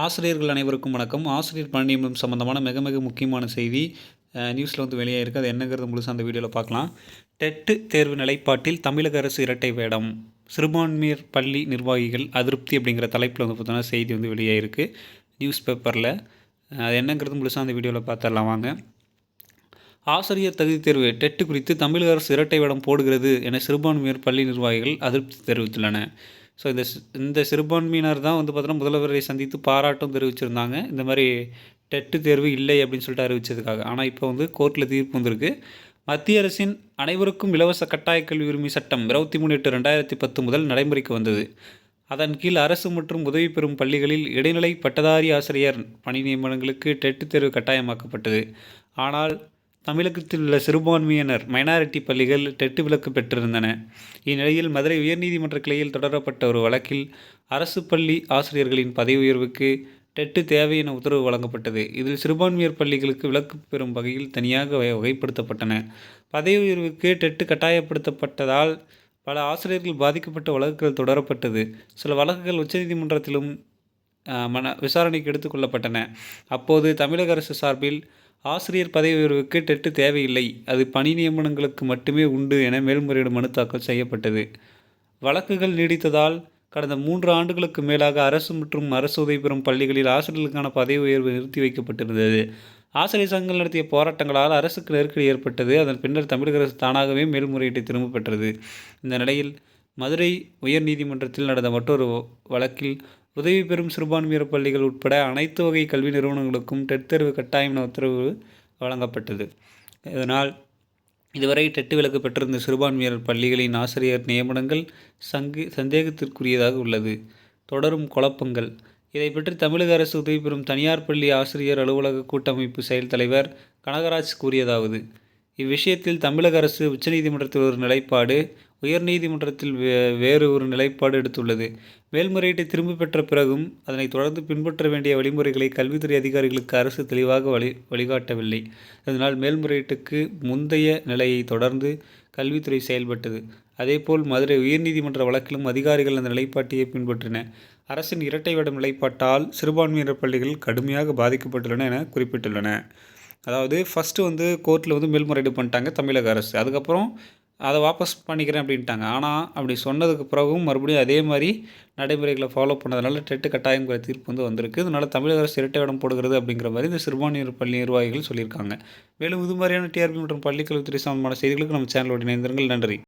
ஆசிரியர்கள் அனைவருக்கும் வணக்கம். ஆசிரியர் பணி நியமனம் சம்மந்தமான மிக மிக முக்கியமான செய்தி நியூஸில் வந்து வெளியே இருக்குது அது என்னங்கிறது முழுசாக அந்த வீடியோவில் பார்க்கலாம். டெட்டு தேர்வு நிலைப்பாட்டில் தமிழக அரசு இரட்டை வேடம் சிறுபான்மையர் பள்ளி நிர்வாகிகள் அதிருப்தி அப்படிங்கிற தலைப்பில் வந்து பார்த்தோன்னா செய்தி வந்து வெளியே இருக்குது நியூஸ் பேப்பரில் அது என்னங்கிறது முழுசாக அந்த வீடியோவில் பார்த்துடலாம் வாங்க. ஆசிரியர் தகுதி தேர்வு டெட்டு குறித்து தமிழக அரசு இரட்டை வேடம் போடுகிறது என சிறுபான்மையர் பள்ளி நிர்வாகிகள் அதிருப்தி தெரிவித்துள்ளன ஸோ இந்த இந்த சிறுபான்மையினர் தான் வந்து பார்த்தோன்னா முதல்வரை சந்தித்து பாராட்டும் தெரிவிச்சிருந்தாங்க. இந்த மாதிரி டெட்டு தேர்வு இல்லை அப்படின்னு சொல்லிட்டு அறிவித்ததுக்காக ஆனால் இப்போ வந்து கோர்ட்டில் தீர்ப்பு வந்திருக்கு. மத்திய அரசின் அனைவருக்கும் இலவச கட்டாய கல்வி உரிமை சட்டம் இருபத்தி மூணு எட்டு ரெண்டாயிரத்தி பத்து முதல் நடைமுறைக்கு வந்தது. அதன் கீழ் அரசு மற்றும் உதவி பெறும் பள்ளிகளில் இடைநிலை பட்டதாரி ஆசிரியர் பணி நியமனங்களுக்கு டெட்டு தேர்வு கட்டாயமாக்கப்பட்டது. ஆனால் தமிழகத்தில் உள்ள சிறுபான்மையினர் மைனாரிட்டி பள்ளிகள் டெட்டு விலக்கு பெற்றிருந்தன. இந்நிலையில் மதுரை உயர்நீதிமன்ற கிளையில் தொடரப்பட்ட ஒரு வழக்கில் அரசு பள்ளி ஆசிரியர்களின் பதவி உயர்வுக்கு டெட்டு தேவை என உத்தரவு வழங்கப்பட்டது. இதில் சிறுபான்மையர் பள்ளிகளுக்கு விலக்கு பெறும் வகையில் தனியாக வகைப்படுத்தப்பட்டன. பதவி உயர்வுக்கு டெட்டு கட்டாயப்படுத்தப்பட்டதால் பல ஆசிரியர்கள் பாதிக்கப்பட்ட வழக்குகள் தொடரப்பட்டது. சில வழக்குகள் உச்சநீதிமன்றத்திலும் மன விசாரணைக்கு எடுத்துக்கொள்ளப்பட்டன அப்போது தமிழக அரசு சார்பில் ஆசிரியர் பதவி உயர்வுக்கு டெட்டு தேவையில்லை. அது பணி நியமனங்களுக்கு மட்டுமே உண்டு என மேல்முறையீடு மனு தாக்கல் செய்யப்பட்டது. வழக்குகள் நீடித்ததால் கடந்த மூன்று ஆண்டுகளுக்கு மேலாக அரசு மற்றும் அரசு உதவி பெறும் பள்ளிகளில் ஆசிரியர்களுக்கான பதவி உயர்வு நிறுத்தி வைக்கப்பட்டிருந்தது. ஆசிரியர் சங்கங்கள் நடத்திய போராட்டங்களால் அரசுக்கு நெருக்கடி ஏற்பட்டது. அதன் பின்னர் தமிழக அரசு தானாகவே மேல்முறையீட்டை திரும்ப பெற்றது. இந்த நிலையில் மதுரை உயர்நீதிமன்றத்தில் நடந்த மற்றொரு வழக்கில் உதவி பெறும் சிறுபான்மையினர் பள்ளிகள் உட்பட அனைத்து வகை கல்வி நிறுவனங்களுக்கும் டெட் தேர்வு கட்டாயம் என உத்தரவு வழங்கப்பட்டது. இதனால் இதுவரை டெட்டு விலக்கு பெற்றிருந்த சிறுபான்மையினர் பள்ளிகளின் ஆசிரியர் நியமனங்கள் சங்கு சந்தேகத்திற்குரியதாக உள்ளது. தொடரும் குழப்பங்கள். இதை பற்றி தமிழக அரசு உதவி பெறும் தனியார் பள்ளி ஆசிரியர் அலுவலக கூட்டமைப்பு செயல் தலைவர் கனகராஜ் கூறியதாவது இவ்விஷயத்தில் தமிழக அரசு உச்சநீதிமன்றத்தில் ஒரு நிலைப்பாடு உயர்நீதிமன்றத்தில் வே வேறு ஒரு நிலைப்பாடு எடுத்துள்ளது. மேல்முறையீட்டை திரும்ப பெற்ற பிறகும் அதனை தொடர்ந்து பின்பற்ற வேண்டிய வழிமுறைகளை கல்வித்துறை அதிகாரிகளுக்கு அரசு தெளிவாக வழி வழிகாட்டவில்லை. அதனால் மேல்முறையீட்டுக்கு முந்தைய நிலையை தொடர்ந்து கல்வித்துறை செயல்பட்டது. அதேபோல் மதுரை உயர்நீதிமன்ற வழக்கிலும் அதிகாரிகள் அந்த நிலைப்பாட்டையே பின்பற்றின. அரசின் இரட்டை வேடம் நிலைப்பாட்டால் சிறுபான்மையினர் பள்ளிகள் கடுமையாக பாதிக்கப்பட்டுள்ளன என குறிப்பிட்டுள்ளன. அதாவது ஃபஸ்ட்டு வந்து கோர்ட்டில் வந்து மேல்முறையீடு பண்ணிட்டாங்க தமிழக அரசு. அதுக்கப்புறம் அதை வாபஸ் பண்ணிக்கிறேன் அப்படின்ட்டாங்க. ஆனால் அப்படி சொன்னதுக்கு பிறகும் மறுபடியும் அதே மாதிரி நடைமுறைகளை ஃபாலோ பண்ணதுனால டெட்டு கட்டாயங்கிற தீர்ப்பு வந்து வந்திருக்கு. இதனால் தமிழக அரசு இரட்டை இடம் போடுகிறது அப்படிங்கிற மாதிரி இந்த சிறுபான்மையினர் பள்ளி நிர்வாகிகள் சொல்லியிருக்காங்க. மேலும் இது மாதிரியான டிஆர்பி மற்றும் பள்ளிக்கல்வித்துறை சம்பந்தமான செய்திகளுக்கு நம்ம சேனலோட இணைந்திருங்கள். நன்றி.